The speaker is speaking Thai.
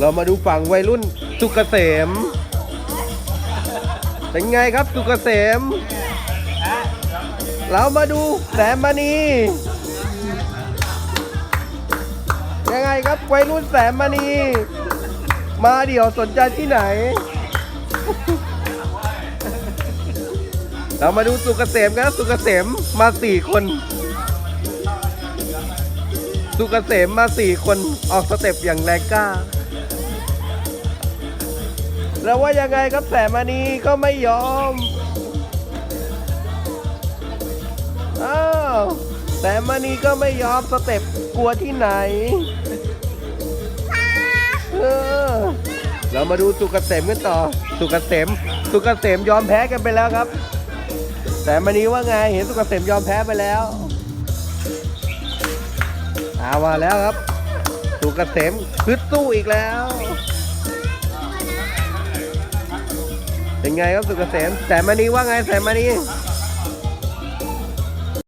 เรามาดูฝั่งวัยรุ่นสุกเกษม เป็นไงครับสุกเกษม เรามาดูแสมมณี ครับวัยรุ่นแสมมณีมาเดี๋ยวสนใจที่ไหน เรามาดูสุกเกษมกันสุกเกษมมาสี่คน สุกเกษมมาสี่คนออกสเต็ปอย่างแรงกล้า แล้วว่ายังไงครับแสมณีก็ไม่ยอมอ้าวแสมณีก็ไม่ยอมสเต็ปกลัวที่ไหน เรามาดูสุกเกษมกันต่อ สุกเกษมสุกเกษมยอมแพ้กันไปแล้วครับแสมณีว่าไงเห็นสุกเกษมยอมแพ้ไปแล้วเอามาแล้วครับ สุกเกษมฮึดสู้อีกแล้ว เป็นไงครับสุกเกษมแสมณีว่าไงแสมณีเ